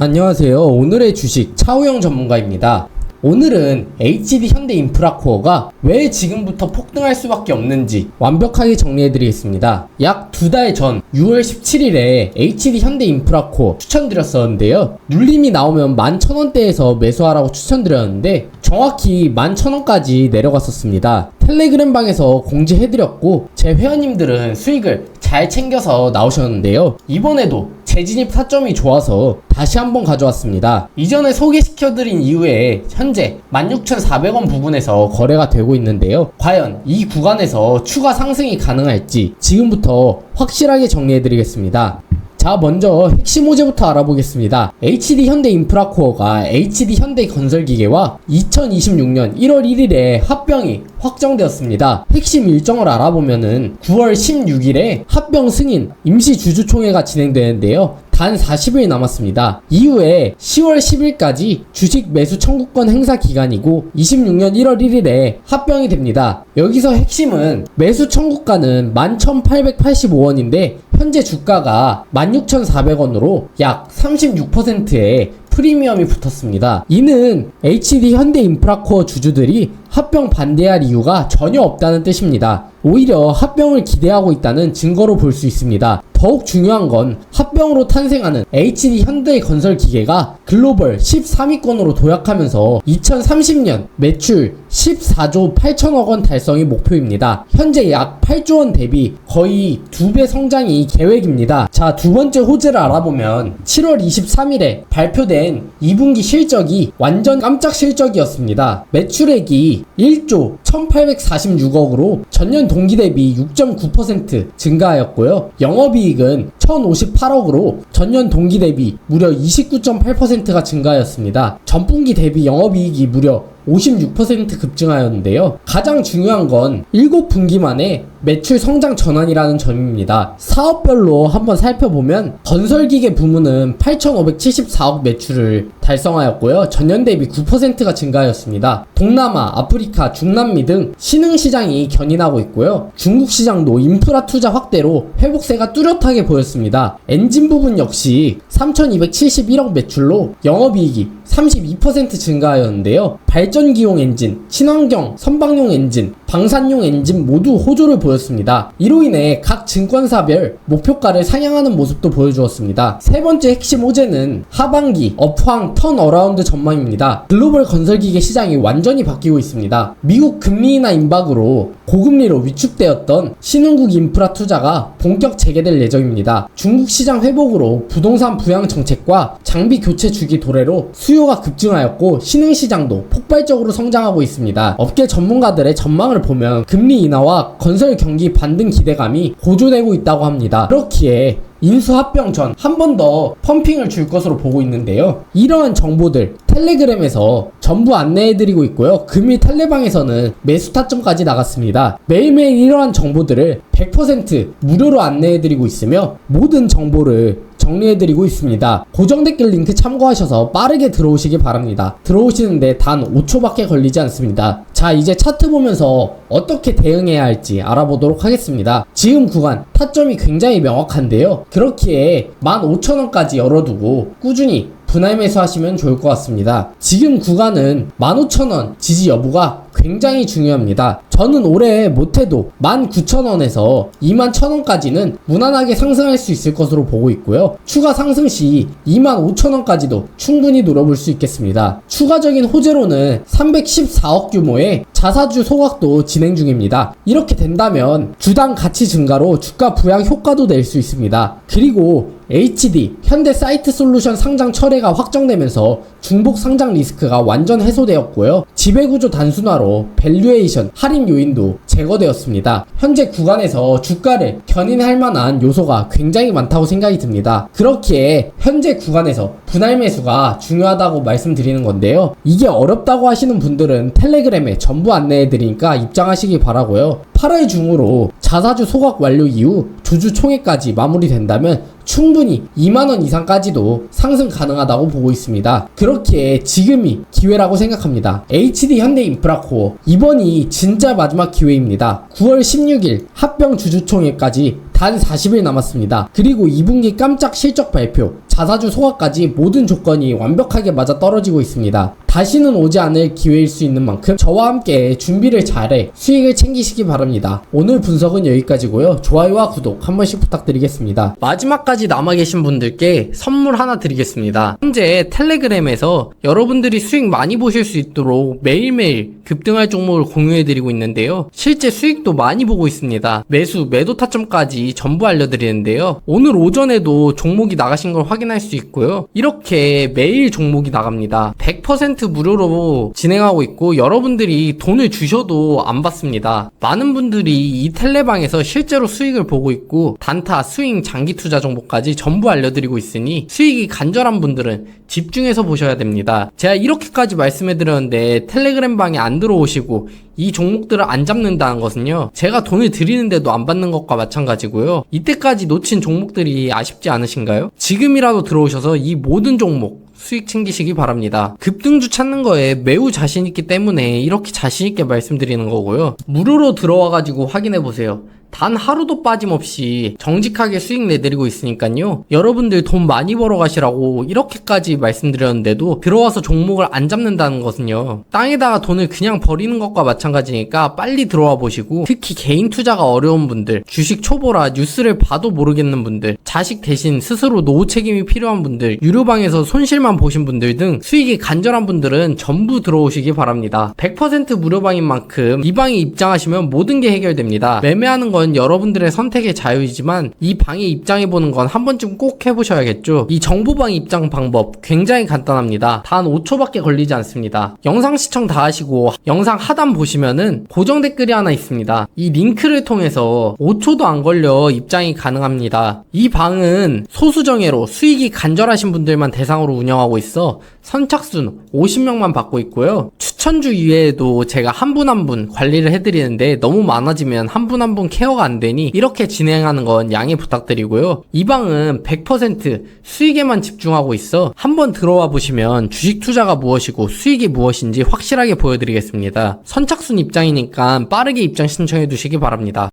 안녕하세요. 오늘의 주식 차우영 전문가입니다. 오늘은 HD 현대 인프라코어가 왜 지금부터 폭등할 수밖에 없는지 완벽하게 정리해드리겠습니다. 약 두 달 전 6월 17일에 HD 현대 인프라코어 추천드렸었는데요. 눌림이 나오면 11,000원대에서 매수하라고 추천드렸는데 정확히 11,000원까지 내려갔었습니다. 텔레그램 방에서 공지해드렸고 제 회원님들은 수익을 잘 챙겨서 나오셨는데요. 이번에도 재진입 타점이 좋아서 다시 한번 가져왔습니다. 이전에 소개시켜드린 이후에 현재 16,400원 부근에서 거래가 되고 있는데요. 과연 이 구간에서 추가 상승이 가능할지 지금부터 확실하게 정리해드리겠습니다. 자, 먼저 핵심 호재부터 알아보겠습니다. HD 현대 인프라코어가 HD 현대 건설기계와 2026년 1월 1일에 합병이 확정되었습니다. 핵심 일정을 알아보면은 9월 16일에 합병 승인 임시 주주총회가 진행되는데요. 단 40일 남았습니다. 이후에 10월 10일까지 주식 매수 청구권 행사 기간이고 26년 1월 1일에 합병이 됩니다. 여기서 핵심은 매수 청구가는 11,885원인데 현재 주가가 16,400원으로 약 36%의 프리미엄이 붙었습니다. 이는 HD 현대 인프라코어 주주들이 합병 반대할 이유가 전혀 없다는 뜻입니다. 오히려 합병을 기대하고 있다는 증거로 볼 수 있습니다. 더욱 중요한 건 합병으로 탄생하는 HD 현대 건설 기계가 글로벌 13위권으로 도약하면서 2030년 매출 14조 8천억 원 달성이 목표입니다. 현재 약 8조 원 대비 거의 두 배 성장이 계획입니다. 자, 두 번째 호재를 알아보면 7월 23일에 발표된 2분기 실적이 완전 깜짝 실적이었습니다. 매출액이 1조 1846억으로 전년 동기 대비 6.9% 증가하였고요. 영업이익은 1058억으로 전년 동기 대비 무려 29.8%가 증가하였습니다. 전분기 대비 영업이익이 무려 56% 급증하였는데요. 가장 중요한 건 7분기 만에 매출 성장 전환이라는 점입니다. 사업별로 한번 살펴보면 건설기계 부문은 8,574억 매출을 달성하였고요. 전년 대비 9%가 증가하였습니다. 동남아, 아프리카, 중남미 등 신흥 시장이 견인하고 있고요. 중국 시장도 인프라 투자 확대로 회복세가 뚜렷하게 보였습니다. 엔진 부분 역시 3,271억 매출로 영업이익이 32% 증가하였는데요. 발전기용 엔진, 친환경, 선박용 엔진, 방산용 엔진 모두 호조를 보였습니다. 이로 인해 각 증권사별 목표가를 상향하는 모습도 보여주었습니다. 세 번째 핵심 호재는 하반기 업황 턴어라운드 전망입니다. 글로벌 건설기계 시장이 완전히 바뀌고 있습니다. 미국 금리 인하 임박으로 고금리로 위축되었던 신흥국 인프라 투자가 본격 재개될 예정입니다. 중국 시장 회복으로 부동산 부양 정책과 장비 교체 주기 도래로 수요가 급증하였고 신흥시장도 폭발적으로 성장하고 있습니다. 업계 전문가들의 전망을 보면 금리 인하와 건설 경기 반등 기대감이 고조되고 있다고 합니다. 그렇기에 인수합병 전 한 번 더 펌핑을 줄 것으로 보고 있는데요. 이러한 정보들 텔레그램에서 전부 안내해드리고 있고요. 금일 텔레방에서는 매수 타점까지 나갔습니다. 매일매일 이러한 정보들을 100% 무료로 안내해드리고 있으며 모든 정보를 정리해드리고 있습니다. 고정 댓글 링크 참고하셔서 빠르게 들어오시기 바랍니다. 들어오시는데 단 5초밖에 걸리지 않습니다. 자, 이제 차트 보면서 어떻게 대응해야 할지 알아보도록 하겠습니다. 지금 구간 타점이 굉장히 명확한데요. 그렇기에 15,000원까지 열어두고 꾸준히 분할 매수하시면 좋을 것 같습니다. 지금 구간은 15,000원 지지 여부가 굉장히 중요합니다. 저는 올해 못해도 19,000원에서 21,000원까지는 무난하게 상승할 수 있을 것으로 보고 있고요. 추가 상승 시 25,000원까지도 충분히 노려볼 수 있겠습니다. 추가적인 호재로는 314억 규모의 자사주 소각도 진행 중입니다. 이렇게 된다면 주당 가치 증가로 주가 부양 효과도 낼 수 있습니다. 그리고 HD 현대 사이트 솔루션 상장 철회가 확정되면서 중복 상장 리스크가 완전 해소되었고요. 지배구조 단순화로 밸류에이션 할인 요인도 제거되었습니다. 현재 구간에서 주가를 견인할 만한 요소가 굉장히 많다고 생각이 듭니다. 그렇기에 현재 구간에서 분할 매수가 중요하다고 말씀드리는 건데요. 이게 어렵다고 하시는 분들은 텔레그램에 전부 안내해드리니까 입장하시기 바라고요. 8월 중으로 자사주 소각 완료 이후 주주 총회까지 마무리된다면 충분히 2만원 이상까지도 상승 가능하다고 보고 있습니다. 그렇기에 지금이 기회라고 생각합니다. HD 현대 인프라코어 이번이 진짜 마지막 기회입니다. 9월 16일 합병 주주총회까지 단 40일 남았습니다. 그리고 2분기 깜짝 실적 발표, 자사주 소화까지 모든 조건이 완벽하게 맞아 떨어지고 있습니다. 다시는 오지 않을 기회일 수 있는 만큼 저와 함께 준비를 잘해 수익을 챙기시기 바랍니다. 오늘 분석은 여기까지고요. 좋아요와 구독 한 번씩 부탁드리겠습니다. 마지막까지 남아 계신 분들께 선물 하나 드리겠습니다. 현재 텔레그램에서 여러분들이 수익 많이 보실 수 있도록 매일매일 급등할 종목을 공유해 드리고 있는데요. 실제 수익도 많이 보고 있습니다. 매수, 매도 타점까지 전부 알려드리는데요. 오늘 오전에도 종목이 나가신 걸 확인 할 수 있고요. 이렇게 매일 종목이 나갑니다. 100% 무료로 진행하고 있고 여러분들이 돈을 주셔도 안 받습니다. 많은 분들이 이 텔레방에서 실제로 수익을 보고 있고 단타, 스윙, 장기 투자 정보까지 전부 알려드리고 있으니 수익이 간절한 분들은 집중해서 보셔야 됩니다. 제가 이렇게까지 말씀해드렸는데 텔레그램 방에 안 들어오시고 이 종목들을 안 잡는다는 것은요. 제가 돈을 드리는데도 안 받는 것과 마찬가지고요. 이때까지 놓친 종목들이 아쉽지 않으신가요? 지금이라도 들어오셔서 이 모든 종목 수익 챙기시기 바랍니다. 급등주 찾는 거에 매우 자신 있기 때문에 이렇게 자신 있게 말씀드리는 거고요. 무료로 들어와 가지고 확인해 보세요. 단 하루도 빠짐없이 정직하게 수익 내드리고 있으니까요. 여러분들 돈 많이 벌어 가시라고 이렇게까지 말씀드렸는데도 들어와서 종목을 안 잡는다는 것은요. 땅에다가 돈을 그냥 버리는 것과 마찬가지니까 빨리 들어와 보시고 특히 개인 투자가 어려운 분들, 주식 초보라 뉴스를 봐도 모르겠는 분들, 자식 대신 스스로 노후 책임이 필요한 분들, 유료방에서 손실만 보신 분들 등 수익이 간절한 분들은 전부 들어오시기 바랍니다. 100% 무료방인 만큼 이 방에 입장하시면 모든 게 해결됩니다. 매매하는 건 여러분들의 선택의 자유이지만 이 방에 입장해보는 건 한 번쯤 꼭 해보셔야겠죠. 이 정보방 입장 방법 굉장히 간단합니다. 단 5초밖에 걸리지 않습니다. 영상 시청 다 하시고 영상 하단 보시면은 고정 댓글이 하나 있습니다. 이 링크를 통해서 5초도 안 걸려 입장이 가능합니다. 이 방은 소수정예로 수익이 간절하신 분들만 대상으로 운영하고 있어 선착순 50명만 받고 있고요. 추천주 이외에도 제가 한 분 한 분 관리를 해드리는데 너무 많아지면 한 분 한 분 케어가 안 되니 이렇게 진행하는 건 양해 부탁드리고요. 이 방은 100% 수익에만 집중하고 있어 한번 들어와 보시면 주식 투자가 무엇이고 수익이 무엇인지 확실하게 보여드리겠습니다. 선착순 입장이니까 빠르게 입장 신청해 두시기 바랍니다.